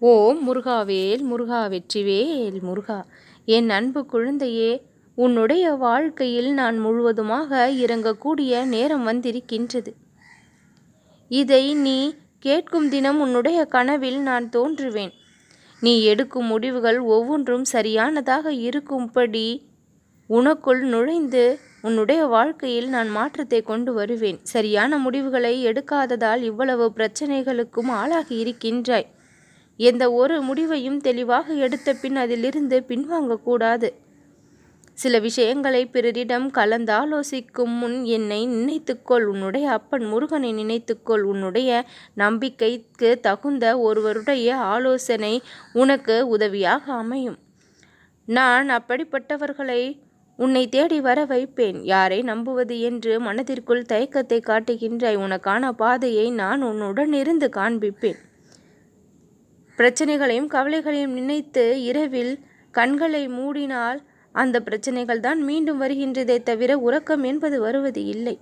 ஓம் முருகாவேல் முருகா வெற்றிவேல் முருகா. என் அன்பு குழந்தையே உன்னுடைய வாழ்க்கையில் நான் முழுவதுமாக இறங்கக்கூடிய நேரம் வந்திருக்கின்றது. இதை நீ கேட்கும் தினம் உன்னுடைய கனவில் நான் தோன்றுவேன். நீ எடுக்கும் முடிவுகள் ஒவ்வொன்றும் சரியானதாக இருக்கும்படி உனக்குள் நுழைந்து உன்னுடைய வாழ்க்கையில் நான் மாற்றத்தை கொண்டு வருவேன். சரியான முடிவுகளை எடுக்காததால் இவ்வளவு பிரச்சனைகளுக்கும் ஆளாகி இருக்கின்றாய். எந்த ஒரு முடிவையும் தெளிவாக எடுத்த பின் அதிலிருந்து பின்வாங்கக்கூடாது. சில விஷயங்களை பிறரிடம் கலந்தாலோசிக்கும் முன் என்னை நினைத்துக்கொள். உன்னுடைய அப்பன் முருகனை நினைத்துக்கொள். உன்னுடைய நம்பிக்கைக்கு தகுந்த ஒருவருடைய ஆலோசனை உனக்கு உதவியாக அமையும். நான் அப்படிப்பட்டவர்களை உன்னை தேடி வர வைப்பேன். யாரை நம்புவது என்று மனதிற்குள் தயக்கத்தை காட்டுகின்றாய் உனக்கான பாதையை நான் உன்னுடன் இருந்து காண்பிப்பேன். பிரச்சனைகளையும் கவலைகளையும் நினைத்து இரவில் கண்களை மூடினால் அந்த பிரச்சனைகள் தான் மீண்டும் வருகின்றதே தவிர உறக்கம் என்பது வருவது இல்லை.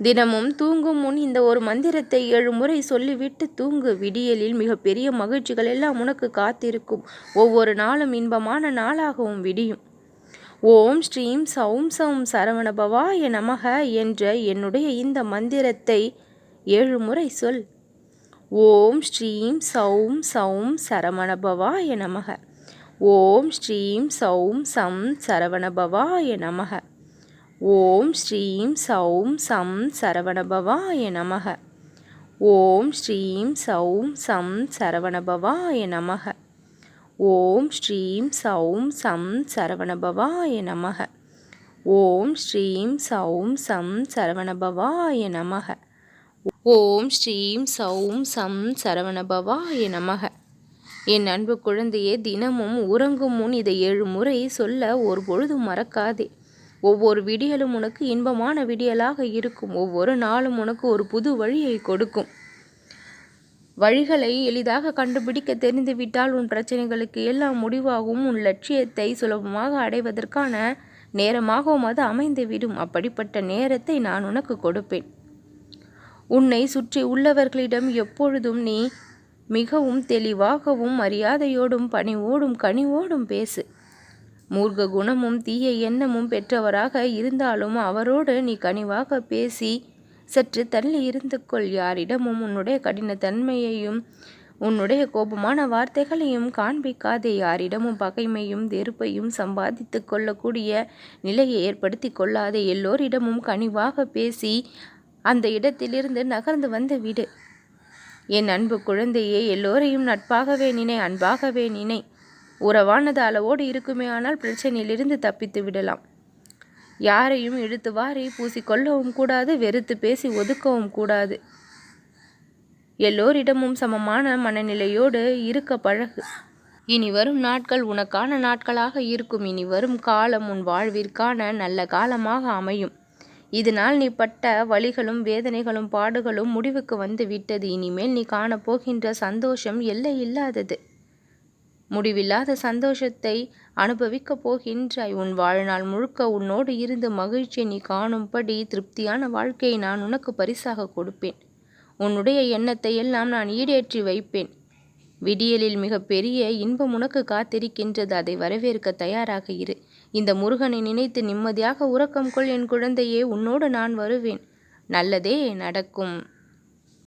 தினமும் தூங்கும் முன் இந்த ஒரு மந்திரத்தை ஏழு முறை சொல்லிவிட்டு தூங்கு. விடியலில் மிகப்பெரிய மகிழ்ச்சிகள் எல்லாம் உனக்கு காத்திருக்கும். ஒவ்வொரு நாளும் இன்பமான நாளாகவும் விடியும். ஓம் ஸ்ரீம் சௌம் சௌம் என் நமக என்ற என்னுடைய இந்த மந்திரத்தை ஏழு முறை சொல். ஓம் ஸ்ரீம் சௌம் சௌம் சரவணபவாய நமக. ஓம் ஸ்ரீம் சௌம் சம் சரவணபவாய நமக. ஓம் ஸ்ரீம் சௌம் சம் சரவணபவாய நமக. ஓம் ஸ்ரீம் சௌம் சம் சரவணபவாய நமக. ஓம் ஸ்ரீம் சௌம் சம் சரவணபவாய நமக. ஓம் ஸ்ரீம் சௌம் சம் சரவணபவாய நமக. ஓம் ஸ்ரீம் சௌம் சம் சரவணபவாய நமக. என் அன்பு குழந்தையே தினமும் உறங்கும் முன் இதை ஏழு முறை சொல்ல ஒரு பொழுதும் மறக்காதே. ஒவ்வொரு விடியலும் உனக்கு இன்பமான விடியலாக இருக்கும். ஒவ்வொரு நாளும் உனக்கு ஒரு புது வழியை கொடுக்கும். வழிகளை எளிதாக கண்டுபிடிக்க தெரிந்துவிட்டால் உன் பிரச்சனைகளுக்கு எல்லாம் முடிவாகவும் உன் லட்சியத்தை சுலபமாக அடைவதற்கான நேரமாகவும் அது அமைந்துவிடும். அப்படிப்பட்ட நேரத்தை நான் உனக்கு கொடுப்பேன். உன்னை சுற்றி உள்ளவர்களிடம் எப்பொழுதும் நீ மிகவும் தெளிவாகவும் மரியாதையோடும் பணிவோடும் கனிவோடும் பேசு. மூர்க்க குணமும் தீய எண்ணமும் பெற்றவராக இருந்தாலும் அவரோடு நீ கனிவாக பேசி சற்று தள்ளி இருந்து கொள். யாரிடமும் உன்னுடைய கடினத்தன்மையையும் உன்னுடைய கோபமான வார்த்தைகளையும் காண்பிக்காதே. யாரிடமும் பகைமையும் வெறுப்பையும் சம்பாதித்து கொள்ளக்கூடிய நிலையை ஏற்படுத்தி கொள்ளாதே. எல்லோரிடமும் கனிவாக பேசி அந்த இடத்திலிருந்து நகர்ந்து வந்து விடு. என் அன்பு குழந்தையே எல்லோரையும் நட்பாகவே நினை அன்பாகவே நினை. உறவானது அளவோடு இருக்குமே ஆனால் பிரச்சனையிலிருந்து தப்பித்து விடலாம். யாரையும் இழுத்து வாரி பூசிக்கொள்ளவும் கூடாது வெறுத்து பேசி ஒதுக்கவும் கூடாது. எல்லோரிடமும் சமமான மனநிலையோடு இருக்க பழகு. இனி வரும் நாட்கள் உனக்கான நாட்களாக இருக்கும். இனி வரும் காலம் உன் வாழ்விற்கான நல்ல காலமாக அமையும். இதனால் நீ பட்ட வழிகளும் வேதனைகளும் பாடுகளும் முடிவுக்கு வந்து விட்டது. இனிமேல் நீ காணப்போகின்ற சந்தோஷம் எல்லை இல்லாதது முடிவில்லாத சந்தோஷத்தை அனுபவிக்கப் போகின்றாய். உன் வாழ்நாள் முழுக்க உன்னோடு இருந்து மகிழ்ச்சியை நீ காணும்படி திருப்தியான வாழ்க்கையை நான் உனக்கு பரிசாக கொடுப்பேன். உன்னுடைய எண்ணத்தை எல்லாம் நான் ஈடேற்றி வைப்பேன். விடியலில் மிக பெரிய இன்பம் உனக்கு காத்திருக்கின்றது. அதை வரவேற்க தயாராக இரு. இந்த முருகனை நினைத்து நிம்மதியாக உறக்கம் கொள் என் குழந்தையே உன்னோடு நான் வருவேன். நல்லதே நடக்கும்.